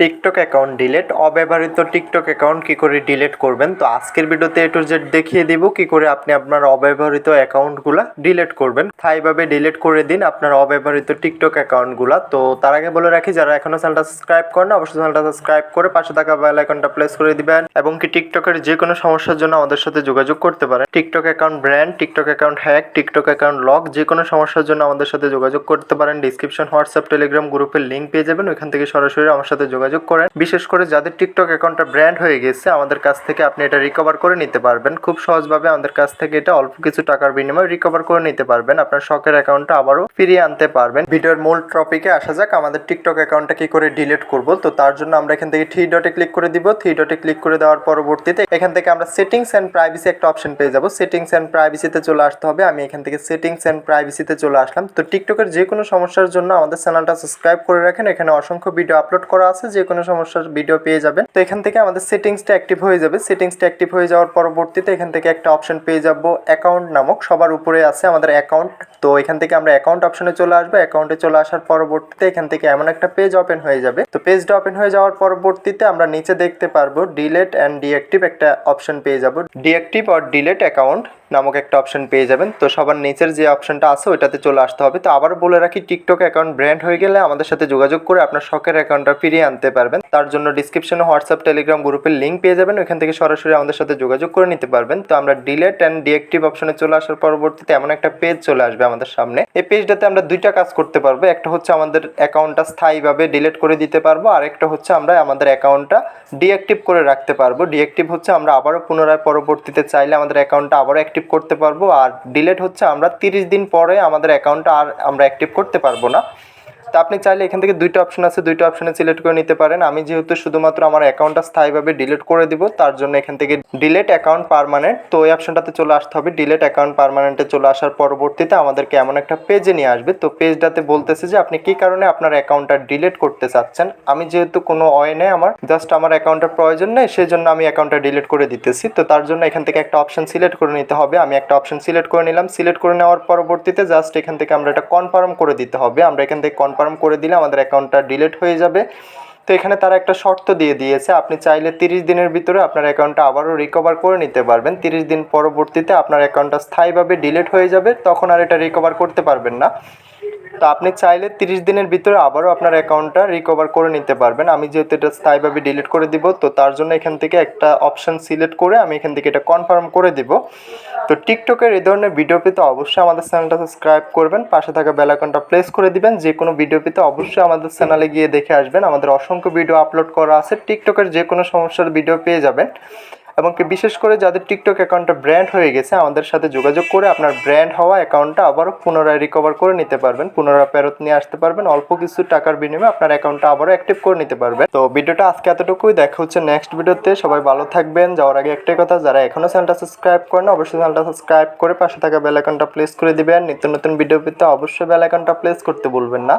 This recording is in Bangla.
টিকটক অ্যাকাউন্ট ডিলেট, অব্যবহৃত টিকটক অ্যাকাউন্ট কি করে ডিলেট করবেন? তো আজকের ভিডিওতে এ টু জেড দেখিয়ে দিব কি করে আপনি আপনার অব্যবহৃত অ্যাকাউন্টগুলা ডিলেট করবেন। স্থায়ীভাবে ডিলেট করে দিন আপনার অব্যবহৃত টিকটক অ্যাকাউন্টগুলা। তো তার আগে বলে রাখি, যারা এখনও চ্যানেলটা সাবস্ক্রাইব করেন অবশ্যই চ্যানেলটা সাবস্ক্রাইব করে পাশে থাকা বেল আইকনটা প্রেস করে দিবেন এবং কি টিকটকের যে কোনো সমস্যার জন্য আমাদের সাথে যোগাযোগ করতে পারেন। TikTok account brand, TikTok account hack, TikTok account lock যে কোনো সমস্যার জন্য আমাদের সাথে যোগাযোগ করতে পারেন। ডিসক্রিপশন, হোয়াটসঅ্যাপ, টেলিগ্রাম গ্রুপের লিঙ্ক পেয়ে যাবেন। ওইখান থেকে সরাসরি আমার সাথে যোগাযোগ করেন। বিশেষ করে যাদের টিকটক অ্যাকাউন্টটা ব্র্যান্ড হয়ে গেছে, আমাদের কাছ থেকে আপনি এটা রিকভার করে নিতে পারবেন। খুব সহজভাবে আমাদের কাছ থেকে এটা অল্প কিছু টাকার বিনিময়ে রিকভার করে নিতে পারবেন। আপনার শখের অ্যাকাউন্টটা আবারও ফিরিয়ে আনতে পারবেন। ভিডিওর মূল টপিকে আসা যাক, আমাদের টিকটক অ্যাকাউন্টটা কি করে ডিলিট করব। তো তার জন্য আমরা এখান থেকে থ্রি ডটে ক্লিক করে দিব। থ্রি ডটে ক্লিক করে দেওয়ার পরবর্তীতে এখান থেকে আমরা সেটিংস অ্যান্ড প্রাইভেসি একটা অপশন পেয়ে যাব। সেটিংস অ্যান্ড প্রাইভেসিতে চলে আসতে হবে। আমি এখান থেকে সেটিংস অ্যান্ড প্রাইভেসিতে চলে আসলাম। তো টিকটকের যে কোনো সমস্যার জন্য আমাদের চ্যানেলটা সাবস্ক্রাইব করে রাখেন। এখানে অসংখ্য ভিডিও আপলোড করা আছে। যে কোনো সমস্যার ভিডিও পেয়ে যাবেন। তো এখান থেকে আমাদের সেটিংসটা অ্যাক্টিভ হয়ে যাবে। সেটিংসটা অ্যাক্টিভ হয়ে যাওয়ার পরবর্তীতে এখান থেকে একটা অপশন পেয়ে যাব অ্যাকাউন্ট নামক। সবার উপরে আছে আমাদের অ্যাকাউন্ট তো এখান থেকে আমরা অ্যাকাউন্ট অপশনে চলে আসব। অ্যাকাউন্টে চলে আসার পরবর্তীতে এখান থেকে এমন একটা পেজ ওপেন হয়ে যাবে। তো পেজটা ওপেন হয়ে যাওয়ার পরবর্তীতে আমরা নিচে দেখতে পারব ডিলেট অ্যান্ড ডিঅ্যাক্টিভ একটা অপশন পেয়ে যাব। ডিঅ্যাক্টিভ অর ডিলেট অ্যাকাউন্ট নামক একটা অপশন পেয়ে যাবেন। তো সবার নিচের যে অপশনটা আছে, ওইটাতে চলে আসতে হবে। তো আবারও বলে রাখি টিকটক অ্যাকাউন্ট ব্র্যান্ড হয়ে গেলে আমাদের সাথে যোগাযোগ করে আপনার শখের অ্যাকাউন্টটা ফিরিয়ে আনতে পারবেন। তার জন্য ডিসক্রিপশনে হোয়াটসঅ্যাপ টেলিগ্রাম গ্রুপের লিঙ্ক পেয়ে যাবেন। ওইখান থেকে সরাসরি আমাদের সাথে যোগাযোগ করে নিতে পারবেন। তো আমরা ডিলেট অ্যান্ড ডিঅ্যাক্টিভ অপশনে চলে আসার পরবর্তীতে এমন একটা পেজ চলে আসবে আমাদের সামনে। এই পেজটাতে আমরা দুইটা কাজ করতে পারব। একটা হচ্ছে আমাদের অ্যাকাউন্টটা স্থায়ীভাবে ডিলেট করে দিতে পারব। আর একটা হচ্ছে আমরা আমাদের অ্যাকাউন্টটা ডিঅ্যাক্টিভ করে রাখতে পারব। ডিঅ্যাক্টিভ হচ্ছে আমরা আবারও পুনরায় পরবর্তীতে চাইলে আমাদের অ্যাকাউন্টটা আবারও অ্যাক্টিভ করতে পারব। আর ডিলেট হচ্ছে আমরা তিরিশ দিন পরে আমাদের অ্যাকাউন্টটা আর আমরা অ্যাক্টিভ করতে পারব না। তো আপনি চাইলে এখান থেকে দুইটা অপশন আছে, দুইটা অপশনে সিলেক্ট করে নিতে পারেন। আমি যেহেতু শুধুমাত্র আমার অ্যাকাউন্টটা স্থায়ীভাবে ডিলিট করে দিব, তার জন্য এখান থেকে ডিলেট অ্যাকাউন্ট পারমানেন্ট তো ওই অপশনটাতে চলে আসতে হবে ডিলেট অ্যাকাউন্ট পারমানেন্টে চলে আসার পরবর্তীতে আমাদেরকে এমন একটা পেজে নিয়ে আসবে। তো পেজটাতে বলতেছে যে, আপনি কী কারণে আপনার অ্যাকাউন্টটা ডিলিট করতে চাচ্ছেন? আমি যেহেতু কোনো অয় নেই আমার জাস্ট আমার অ্যাকাউন্টের প্রয়োজন নেই সেই জন্য আমি অ্যাকাউন্টটা ডিলিট করে দিতেছি। তো তার জন্য এখান থেকে একটা অপশন সিলেক্ট করে নিতে হবে। আমি একটা অপশন সিলেক্ট করে নিলাম। সিলেক্ট করে নেওয়ার পরবর্তীতে জাস্ট এখান থেকে আমরা এটা কনফার্ম করে দিতে হবে। আমরা এখান থেকে কনফার্ম করে দিলে আমাদের অ্যাকাউন্টটা ডিলেট হয়ে যাবে। তো এখানে তারা একটা শর্ত দিয়ে দিয়েছে, আপনি চাইলে তিরিশ দিনের ভিতরে আপনার অ্যাকাউন্টটা আবারও রিকভার করে নিতে পারবেন। তিরিশ দিন পরবর্তীতে আপনার অ্যাকাউন্টটা স্থায়ীভাবে ডিলেট হয়ে যাবে, তখন আর এটা রিকভার করতে পারবেন না। তো আপনি চাইলে তিরিশ দিনের ভিতরে আবারও আপনার অ্যাকাউন্টটা রিকভার করে নিতে পারবেন। আমি যেহেতু এটা স্থায়ীভাবে ডিলিট করে দিব, তো তার জন্য এখান থেকে একটা অপশন সিলেক্ট করে আমি এখান থেকে এটা কনফার্ম করে দিব। তো টিকটকের এই ধরনের ভিডিও পেতে অবশ্যই আমাদের চ্যানেলটা সাবস্ক্রাইব করবেন, পাশে থাকা বেল আইকনটা প্রেস করে দিবেন। যে কোনো ভিডিও পেতে অবশ্যই আমাদের চ্যানেলে গিয়ে দেখে আসবেন। আমাদের অসংখ্য ভিডিও আপলোড করা আছে। টিকটকের যে কোনো সমস্যার ভিডিও পেয়ে যাবেন। এবং কি বিশেষ করে যাদের টিকটক অ্যাকাউন্টটা ব্র্যান্ড হয়ে গেছে, আমাদের সাথে যোগাযোগ করে আপনার ব্র্যান্ড হওয়া অ্যাকাউন্টটা আবারও পুনরায় রিকভার করে নিতে পারবেন, পুনরায় ফেরত নিয়ে আসতে পারবেন, অল্প কিছু টাকার বিনিময়ে আপনার অ্যাকাউন্টটা আবারও অ্যাক্টিভ করে নিতে পারবেন। তো ভিডিওটা আজকে এতটুকুই, দেখা হচ্ছে নেক্সট ভিডিওতে সবাই ভালো থাকবেন, যাওয়ার আগে একটাই কথা, যারা এখনও চ্যানেলটা সাবস্ক্রাইব করেন অবশ্যই চ্যানেলটা সাবস্ক্রাইব করে পাশে থাকা বেল আইকনটা প্লেস করে দিবেন, নিত্য নতুন ভিডিও পেতে অবশ্যই বেল আইকনটা প্লেস করতে ভুলবেন না।